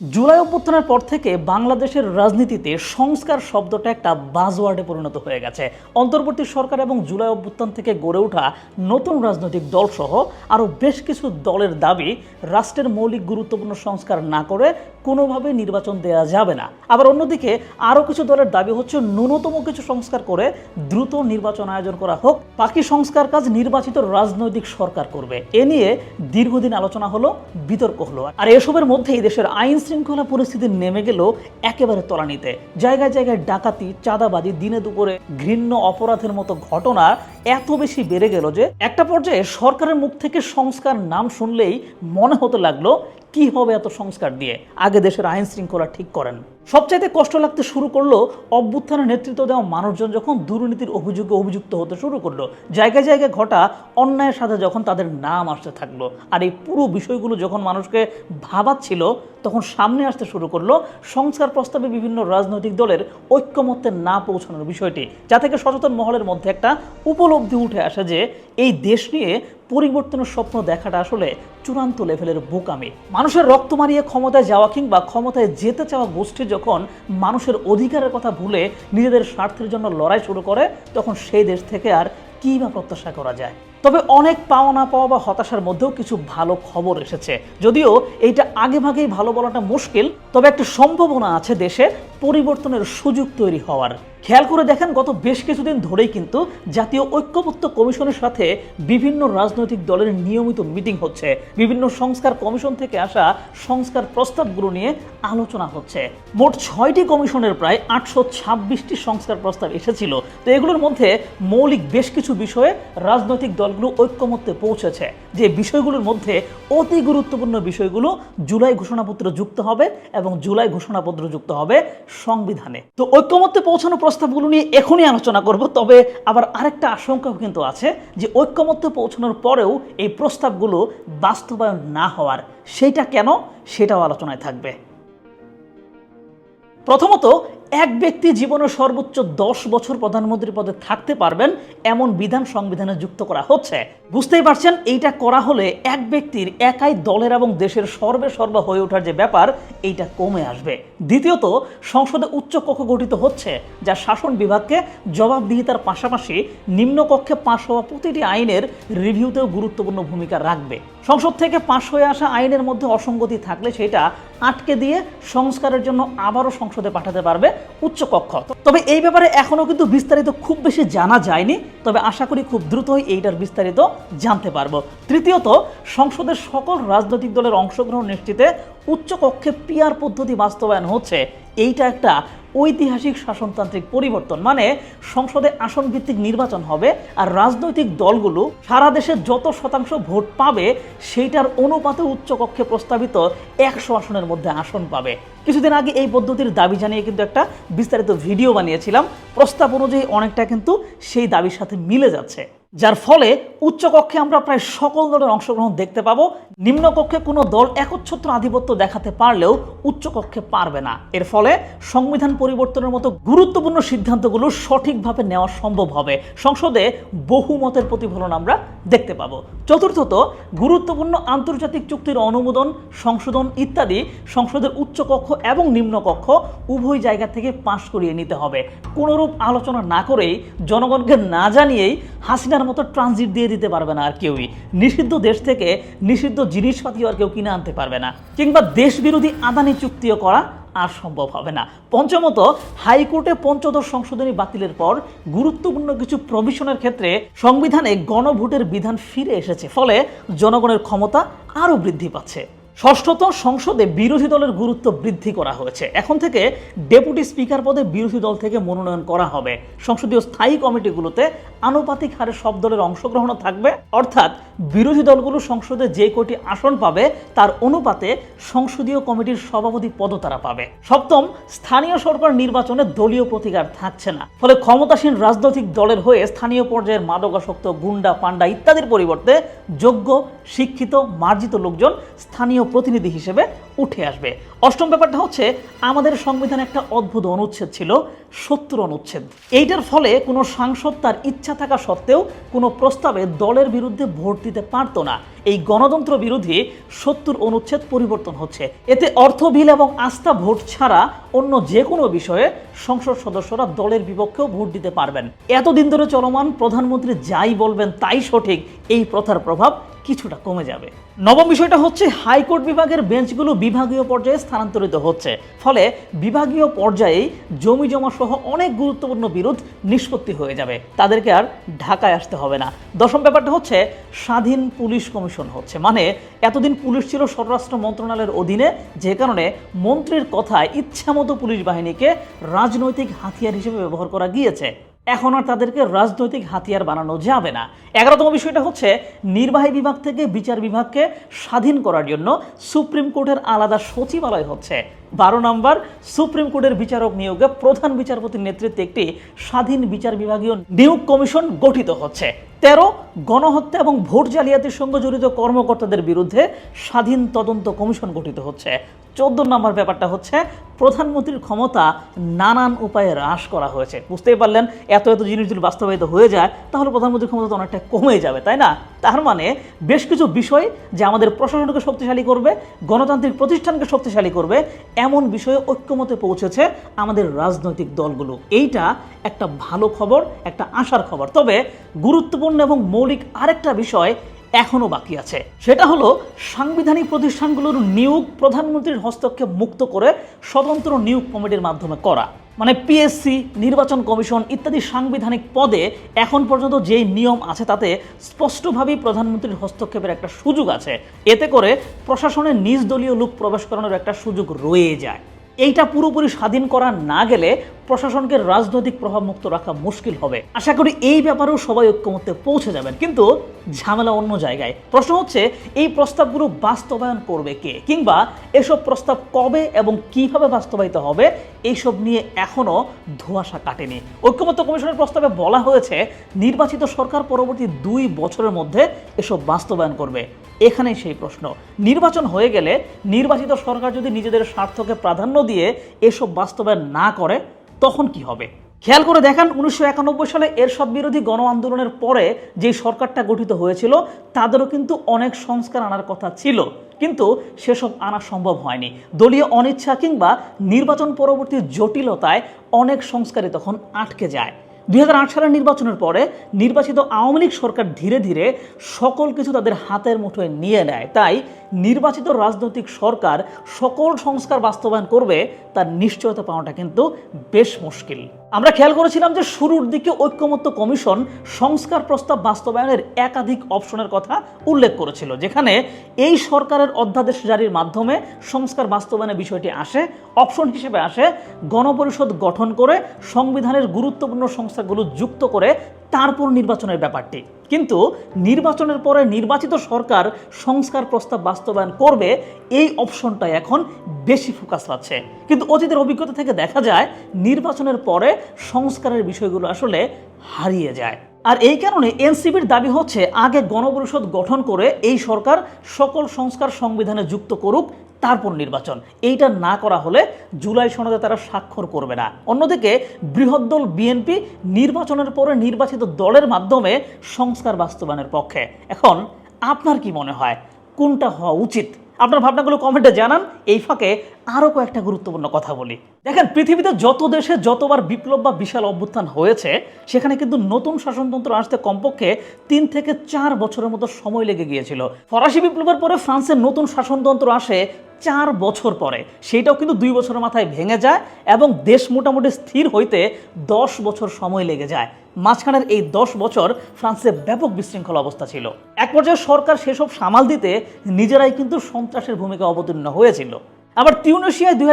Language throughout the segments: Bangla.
জুলাই অভ্যুত্থানের পর থেকে বাংলাদেশের রাজনীতিতে সংস্কার শব্দটা একটা বাজওয়ার্ডে পরিণত হয়ে গেছে। অন্তর্বর্তী সরকার এবং জুলাই অভ্যুত্থান থেকে গড়ে ওঠা নতুন রাজনৈতিক দলসহ আরও বেশ কিছু দলের দাবি রাষ্ট্রের মৌলিক গুরুত্বপূর্ণ সংস্কার না করে কোনোভাবে নির্বাচন দেওয়া যাবে না। আবার অন্যদিকে আরও কিছু দলের দাবি হচ্ছে ন্যূনতম কিছু সংস্কার করে দ্রুত নির্বাচন আয়োজন করা হোক, বাকি সংস্কার কাজ নির্বাচিত রাজনৈতিক সরকার করবে। এ নিয়ে দীর্ঘদিন আলোচনা হলো, বিতর্ক হলো। আর এসবের মধ্যেই দেশের আইন শৃঙ্খলা পরিস্থিতি নেমে গেল একেবারে তলানিতে। জায়গায় জায়গায় ডাকাতি, চাঁদাবাজি, দিনে দুপুরে ঘৃণ্য অপরাধের মতো ঘটনা এত বেশি বেড়ে গেল যে একটা পর্যায়ে সরকারের মুখ থেকে সংস্কার নাম শুনলেই মনে হতে লাগল, কি হবে এত সংস্কার দিয়ে আগে দেশের আইন শৃঙ্খলা ঠিক করেন। সবচাইতে কষ্ট লাগতে শুরু করল, অভ্যুত্থানের নেতৃত্ব দেওয়া মানুষজন যখন দুর্নীতির অভিযোগে অভিযুক্ত হতে শুরু করল, জায়গায় জায়গায় ঘটা অন্যায়ের সাথে যখন তাদের নাম আসতে থাকল, আর এই পুরো বিষয়গুলো যখন মানুষকে ভাবাচ্ছিল, তখন সামনে আসতে শুরু করল সংস্কার প্রস্তাবে বিভিন্ন রাজনৈতিক দলের ঐক্যমত্যে না পৌঁছানোর বিষয়টি, যা থেকে সচেতন মহলের মধ্যে একটা উপলব্ধি উঠে আসে যে, এই দেশ নিয়ে পরিবর্তনের স্বপ্ন দেখাটা আসলে চূড়ান্ত লেভেলের বোকামি। মানুষের রক্ত মারিয়ে ক্ষমতায় যাওয়া কিংবা ক্ষমতায় যেতে চাওয়া গোষ্ঠী যখন মানুষের অধিকারের কথা ভুলে নিজেদের স্বার্থের জন্য লড়াই শুরু করে, তখন সেই দেশ থেকে আর কী বা প্রত্যাশা করা যায়? তবে অনেক পাওয়া না পাওয়া বা হতাশার মধ্যেও কিছু ভালো খবর এসেছে। যদিও এইটা আগে ভাগেই ভালো বলাটা মুশকিল, তবে একটা সম্ভাবনা আছে দেশে পরিবর্তনের সুযোগ তৈরি হওয়ার। খেয়াল করে দেখেন গত বেশ কিছুদিন ধরেই কিন্তু জাতীয় ঐক্যবদ্ধ কমিশনের সাথে বিভিন্ন রাজনৈতিক দলের নিয়মিত মিটিং হচ্ছে। বিভিন্ন সংস্কার কমিশন থেকে আসা সংস্কার প্রস্তাবগুলো নিয়ে আলোচনা হচ্ছে। মোট ছয়টি কমিশনের প্রায় আটশো ছাব্বিশটি সংস্কার প্রস্তাব এসেছিল। তো এগুলোর মধ্যে মৌলিক বেশ কিছু বিষয়ে রাজনৈতিক দলগুলো ঐক্যমত্যে পৌঁছেছে। যে বিষয়গুলোর মধ্যে অতি গুরুত্বপূর্ণ বিষয়গুলো জুলাই ঘোষণাপত্র যুক্ত হবে এবং জুলাই ঘোষণাপত্র যুক্ত হবে সংবিধানে। তো ঐক্যমত্যে পৌঁছানো প্রস্তাবগুলো নিয়ে এখনই আলোচনা করব, তবে আবার আরেকটা আশঙ্কাও কিন্তু আছে যে ঐক্যমত্যে পৌঁছানোর পরেও এই প্রস্তাবগুলো বাস্তবায়ন না হওয়ার। সেইটা কেন? সেটাও আলোচনায় থাকবে। প্রথমত এক ব্যক্তি জীবনের সর্বোচ্চ দশ বছর প্রধানমন্ত্রী পদে থাকতে পারবেন, এমন বিধান সংবিধানে যুক্ত করা হচ্ছে। বুঝতেই পারছেন, এইটা করা হলে এক ব্যক্তির একাই দলের এবং দেশের সর্বে সর্ব হয়ে ওঠার যে ব্যাপার, এইটা কমে আসবে। দ্বিতীয়ত, সংসদে উচ্চ কক্ষ গঠিত হচ্ছে, যা শাসন বিভাগকে জবাবদিহিতার পাশাপাশি নিম্নকক্ষে পাশ হওয়া প্রতিটি আইনের রিভিউতেও গুরুত্বপূর্ণ ভূমিকা রাখবে। সংসদ থেকে পাশ হয়ে আসা আইনের মধ্যে অসঙ্গতি থাকলে সেটা আটকে দিয়ে সংস্কারের জন্য আবারও সংসদে পাঠাতে পারবে উচ্চকক্ষ। তবে এই ব্যাপারে এখনও কিন্তু বিস্তারিত খুব বেশি জানা যায়নি, তবে আশা করি খুব দ্রুতই এইটার বিস্তারিত জানতে পারব। তৃতীয়ত, সংসদের সকল রাজনৈতিক দলের অংশগ্রহণ নিশ্চিতে উচ্চকক্ষে পিয়ার পদ্ধতি বাস্তবায়ন হচ্ছে। এইটা একটা ঐতিহাসিক শাসনতান্ত্রিক পরিবর্তন মানে সংসদে আসন ভিত্তিক নির্বাচন হবে আর রাজনৈতিক দলগুলো সারা দেশে যত শতাংশ ভোট পাবে, সেইটার অনুপাতে উচ্চকক্ষে প্রস্তাবিত একশো আসনের মধ্যে আসন পাবে। কিছুদিন আগে এই পদ্ধতির দাবি জানিয়ে কিন্তু একটা বিস্তারিত ভিডিও বানিয়েছিলাম। প্রস্তাব অনুযায়ী অনেকটা কিন্তু সেই দাবির সাথে মিলে যাচ্ছে। যার ফলে উচ্চকক্ষে আমরা প্রায় সকল দলের অংশগ্রহণ দেখতে পাবো। নিম্নকক্ষে কোনো দল একচ্ছত্র আধিপত্য দেখাতে পারলেও উচ্চকক্ষে পারবে না। এর ফলে সংবিধান পরিবর্তনের মতো গুরুত্বপূর্ণ সিদ্ধান্তগুলো সঠিকভাবে নেওয়া সম্ভব হবে। সংসদে বহুমতের প্রতিফলন আমরা দেখতে পাবো। চতুর্থত, গুরুত্বপূর্ণ আন্তর্জাতিক চুক্তির অনুমোদন, সংশোধন ইত্যাদি সংসদের উচ্চকক্ষ এবং নিম্নকক্ষ উভয় জায়গা থেকে পাশ করিয়ে নিতে হবে। কোনোরূপ আলোচনা না করেই জনগণকে না জানিয়েই হাসিনার মতো ট্রানজিট দিয়ে দিতে পারবে না আর কেউই। নিষিদ্ধ দেশ থেকে নিষিদ্ধ জিনিসপাতিও আর কেউ কিনে আনতে পারবে না। কিংবা দেশ বিরোধী আদানি চুক্তিও করা আর সম্ভব হবে না। পঞ্চমত, হাইকোর্টে পঞ্চদশ সংশোধনী বাতিলের পর গুরুত্বপূর্ণ কিছু প্রভিশনের ক্ষেত্রে সংবিধানে গণভোটের বিধান ফিরে এসেছে। ফলে জনগণের ক্ষমতা আরও বৃদ্ধি পাচ্ছে। ষষ্ঠত সংসদে বিরোধী দলের গুরুত্ব বৃদ্ধি করা হয়েছে। এখন থেকে ডেপুটি স্পিকার পদে বিরোধী দল থেকে মনোনয়ন করা হবে। সংসদীয় স্থায়ী কমিটিগুলোতে আনুপাতিক হারে সব দলের অংশগ্রহণও থাকবে। অর্থাৎ বিরোধী দলগুলো সংসদে যে কটি আসন পাবে, তার অনুপাতে সংসদীয় কমিটির সভাপতি পদও তারা পাবে। সপ্তম, স্থানীয় সরকার নির্বাচনে দলীয় প্রতিকার থাকছে না। ফলে ক্ষমতাসীন রাজনৈতিক দলের হয়ে স্থানীয় পর্যায়ের মাদকাসক্ত গুন্ডা পান্ডা ইত্যাদির পরিবর্তে যোগ্য, শিক্ষিত, মার্জিত লোকজন স্থানীয় প্রতিনিধি হিসেবে উঠে আসবে। অষ্টম ব্যাপারটা হচ্ছে, আমাদের সংবিধানে একটা অদ্ভুত অনুচ্ছেদ ছিল সত্তর অনুচ্ছেদ। এইটার ফলে কোনো সাংসদ তার ইচ্ছা থাকা সত্ত্বেও কোনো প্রস্তাবে দলের বিরুদ্ধে ভোট দিতে পারতো না। এই গণতন্ত্র বিরোধী সত্তর অনুচ্ছেদ পরিবর্তন হচ্ছে। এতে অর্থ, বিল এবং আস্থা ভোট ছাড়া অন্য যে কোনো বিষয়ে সংসদ সদস্যরা দলের বিপক্ষেও ভোট দিতে পারবেন। এতদিন ধরে চলমান প্রধানমন্ত্রী যাই বলবেন তাই সঠিক, এই প্রথার প্রভাব কিছুটা কমে যাবে। নবম বিষয়টা হচ্ছে, হাইকোর্ট বিভাগের বেঞ্চগুলো বিভাগীয় পর্যায়ে স্থানান্তরিত হচ্ছে। ফলে বিভাগীয় পর্যায়েই জমি জমা সহ অনেক গুরুত্বপূর্ণ বিরোধ নিষ্পত্তি হয়ে যাবে। তাদেরকে আর ঢাকায় আসতে হবে না। দশম ব্যাপারটা হচ্ছে, স্বাধীন পুলিশ কমিশন হচ্ছে। মানে এতদিন পুলিশ ছিল স্বরাষ্ট্র মন্ত্রণালয়ের অধীনে, যে কারণে মন্ত্রীর কথায় ইচ্ছামতো পুলিশ বাহিনীকে রাজনৈতিক হাতিয়ার হিসেবে ব্যবহার করা গিয়েছে। এখন আর তাদেরকে রাজনৈতিক হাতিয়ার বানানো যাবে না। এগারোতম বিষয়টা হচ্ছে, নির্বাহী বিভাগ থেকে বিচার বিভাগকে স্বাধীন করার জন্য সুপ্রিম কোর্টের আলাদা সচিবালয় হচ্ছে। বারো নম্বর সুপ্রিম কোর্টের বিচারক নিয়োগে প্রধান বিচারপতির নেতৃত্বে একটি স্বাধীন বিচার বিভাগীয় নিয়োগ কমিশন গঠিত হচ্ছে। তেরো, গণহত্যা এবং ভোট জালিয়াতির সঙ্গে জড়িত কর্মকর্তাদের বিরুদ্ধে স্বাধীন তদন্ত কমিশন গঠিত হচ্ছে। চোদ্দ নম্বর ব্যাপারটা হচ্ছে, প্রধানমন্ত্রীর ক্ষমতা নানান উপায়ে হ্রাস করা হয়েছে। বুঝতেই পারলেন, এত এত জিনিস যদি বাস্তবায়িত হয়ে যায়, তাহলে প্রধানমন্ত্রীর ক্ষমতা তো অনেকটা কমে যাবে, তাই না? তার মানে বেশ কিছু বিষয় যে আমাদের প্রশাসনকে শক্তিশালী করবে, গণতান্ত্রিক প্রতিষ্ঠানকে শক্তিশালী করবে এমন বিষয়ে ঐক্যমতে পৌঁছেছে আমাদের রাজনৈতিক দলগুলো। এইটা একটা ভালো খবর, একটা আশার খবর। তবে গুরুত্বপূর্ণ এবং মৌলিক আরেকটা বিষয় এখনও বাকি আছে। সেটা হলো সাংবিধানিক প্রতিষ্ঠানগুলোর নিয়োগ প্রধানমন্ত্রীর হস্তক্ষেপ মুক্ত করে স্বতন্ত্র নিয়োগ কমিটির মাধ্যমে করা। মানে পিএসসি নির্বাচন কমিশন ইত্যাদি সাংবিধানিক পদে এখন পর্যন্ত যেই নিয়ম আছে তাতে স্পষ্টভাবেই প্রধানমন্ত্রীর হস্তক্ষেপের একটা সুযোগ আছে। এতে করে প্রশাসনের নিজ দলীয় লোক প্রবেশ করানোর একটা সুযোগ রয়ে যায়। এইটা পুরোপুরি স্বাধীন করা না গেলে প্রশাসনকে রাজনৈতিক প্রভাব মুক্ত রাখা মুশকিল হবে। আশা করি এই ব্যাপারেও সবাই ঐক্যমত্যে পৌঁছে যাবেন। কিন্তু ঝামেলা অন্য জায়গায়। প্রশ্ন হচ্ছে, এই প্রস্তাবগুলো বাস্তবায়ন করবে কে? কিংবা এসব প্রস্তাব কবে এবং কীভাবে বাস্তবায়িত হবে, এইসব নিয়ে এখনও ধোঁয়াশা কাটেনি। ঐক্যমত্য কমিশনের প্রস্তাবে বলা হয়েছে, নির্বাচিত সরকার পরবর্তী দুই বছরের মধ্যে এসব বাস্তবায়ন করবে। এখানেই সেই প্রশ্ন। নির্বাচন হয়ে গেলে নির্বাচিত সরকার যদি নিজেদের স্বার্থকে প্রাধান্য দিয়ে এসব বাস্তবায়ন না করে তখন কি হবে? খেয়াল করে দেখেন, উনিশশো সালে এরশাদ বিরোধী গণ আন্দোলনের পরে যে সরকারটা গঠিত হয়েছিল, তাদেরও কিন্তু অনেক সংস্কার আনার কথা ছিল। কিন্তু সেসব আনা সম্ভব হয়নি। দলীয় অনিচ্ছা কিংবা নির্বাচন পরবর্তী জটিলতায় অনেক সংস্কারই তখন আটকে যায়। দুই হাজার আট সালের নির্বাচনের পরে নির্বাচিত আওয়ামী লীগ সরকার ধীরে ধীরে সকল কিছু তাদের হাতের মুঠোয় নিয়ে নেয়। তাই নির্বাচিত রাজনৈতিক সরকার সকল সংস্কার বাস্তবায়ন করবে, তার নিশ্চয়তা পাওয়াটা কিন্তু বেশ মুশকিল। আমরা খেয়াল করেছিলাম যে শুরুর দিকে ঐক্যমত্য কমিশন সংস্কার প্রস্তাব বাস্তবায়নের একাধিক অপশনের কথা উল্লেখ করেছিল, যেখানে এই সরকারের অধ্যাদেশ জারির মাধ্যমে সংস্কার বাস্তবায়নের বিষয়টি আসে, অপশন হিসেবে আসে গণপরিষদ গঠন করে, সংবিধানের গুরুত্বপূর্ণ সংস্থাগুলো যুক্ত করে তারপর নির্বাচনের ব্যাপারটি। কিন্তু নির্বাচনের পরে নির্বাচিত সরকার সংস্কার প্রস্তাব বাস্তবায়ন করবে, এই অপশনটা এখন বেশি ফোকাস পাচ্ছে কিন্তু অতীতের অভিজ্ঞতা থেকে দেখা যায়, নির্বাচনের পরে সংস্কারের বিষয়গুলো আসলে হারিয়ে যায়। আর এই কারণে এনসিবির দাবি হচ্ছে, আগে গণপরিষদ গঠন করে এই সরকার সকল সংস্কার সংবিধানে যুক্ত করুক তারপর নির্বাচন। এইটা না করা হলে জুলাই সনদে তারা স্বাক্ষর করবে না। অন্যদিকে বৃহৎ দল বিএনপি নির্বাচনের পরে নির্বাচিত দলের মাধ্যমে সংস্কার বাস্তবায়নের পক্ষে। এখন আপনার কি মনে হয়, কোনটা হওয়া উচিত? আপনার ভাবনাগুলো কমেন্টে জানান। এই ফাঁকে আরও কয়েকটা গুরুত্বপূর্ণ কথা বলি। দেখেন, পৃথিবীতে যত দেশে যতবার বিপ্লব বা বিশাল অভ্যুত্থান হয়েছে, সেখানে কিন্তু নতুন শাসনতন্ত্র আসতে কমপক্ষে তিন থেকে চার বছরের মতো সময় লেগে গিয়েছিল। ফরাসি বিপ্লবের পরে ফ্রান্সের নতুন শাসনতন্ত্র আসে চার বছর পরে। সেইটাও কিন্তু দুই বছরের মাথায় ভেঙে যায় এবং দেশ মোটামুটি স্থির হইতে দশ বছর সময় লেগে যায়। মাঝখানের এই দশ বছর ফ্রান্সে ব্যাপক বিশৃঙ্খল অবস্থা ছিল। এক পর্যায়ে সরকার সেসব সামাল দিতে নিজেরাই কিন্তু সন্ত্রাসের ভূমিকা অবতীর্ণ হয়েছিল। আবার তিউনেশিয়ায় দুই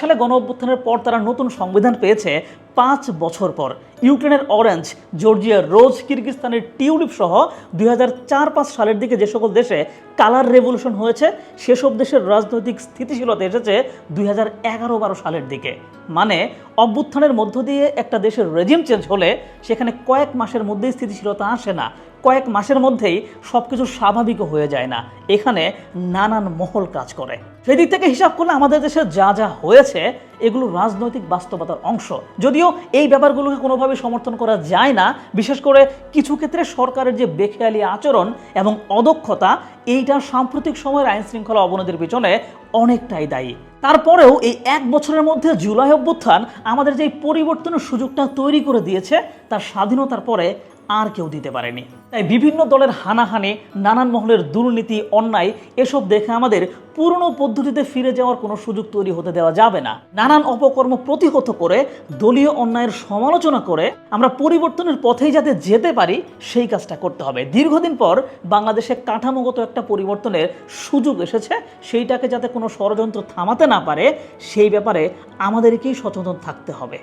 সালে গণ অভ্যুত্থানের পর তারা নতুন সংবিধান পেয়েছে পাঁচ বছর পর। ইউক্রেনের অরেঞ্জ, জর্জিয়ার রোজ, কিরগিস্তানের টিউলিপ সহ দুই পাঁচ সালের দিকে যে সকল দেশে কালার রেভলিউশন হয়েছে, সেসব দেশের রাজনৈতিক স্থিতিশীলতা এসেছে দুই হাজার এগারো বারো সালের দিকে। মানে অভ্যুত্থানের মধ্য দিয়ে একটা দেশের রেজিম চেঞ্জ হলে সেখানে কয়েক মাসের মধ্যেই স্থিতিশীলতা আসে না। কয়েক মাসের মধ্যেই সব কিছু স্বাভাবিক হয়ে যায় না। এখানে নানান মহল কাজ করে। সেই দিক থেকে হিসাব করলে আমাদের দেশে যা যা হয়েছে, এগুলো রাজনৈতিক বাস্তবতার অংশ। যদিও এই ব্যাপারগুলোকে কোনোভাবে সমর্থন করা যায় না, বিশেষ করে কিছু ক্ষেত্রে সরকারের যে বেখেয়ালি আচরণ এবং অদক্ষতা, এইটা সাম্প্রতিক সময়ের আইন শৃঙ্খলা অবনতির পিছনে অনেকটাই দায়ী। তারপরেও এই এক বছরের মধ্যে জুলাই অভ্যুত্থান আমাদের যে পরিবর্তনের সুযোগটা তৈরি করে দিয়েছে, তার স্বাধীনতার পরে আর কেউ দিতে পারেনি। তাই বিভিন্ন দলের হানাহানি, নানান মহলের দুর্নীতি, অন্যায়, এসব দেখে আমাদের পুরনো পদ্ধতিতে ফিরে যাওয়ার কোনো সুযোগ তৈরি হতে দেওয়া যাবে না। নানান অপকর্ম প্রতিহত করে, দলীয় অন্যায়ের সমালোচনা করে আমরা পরিবর্তনের পথেই যাতে যেতে পারি, সেই কাজটা করতে হবে। দীর্ঘদিন পর বাংলাদেশে কাঠামোগত একটা পরিবর্তনের সুযোগ এসেছে। সেইটাকে যাতে কোনো ষড়যন্ত্র থামাতে না পারে, সেই ব্যাপারে আমাদেরকেই সচেতন থাকতে হবে।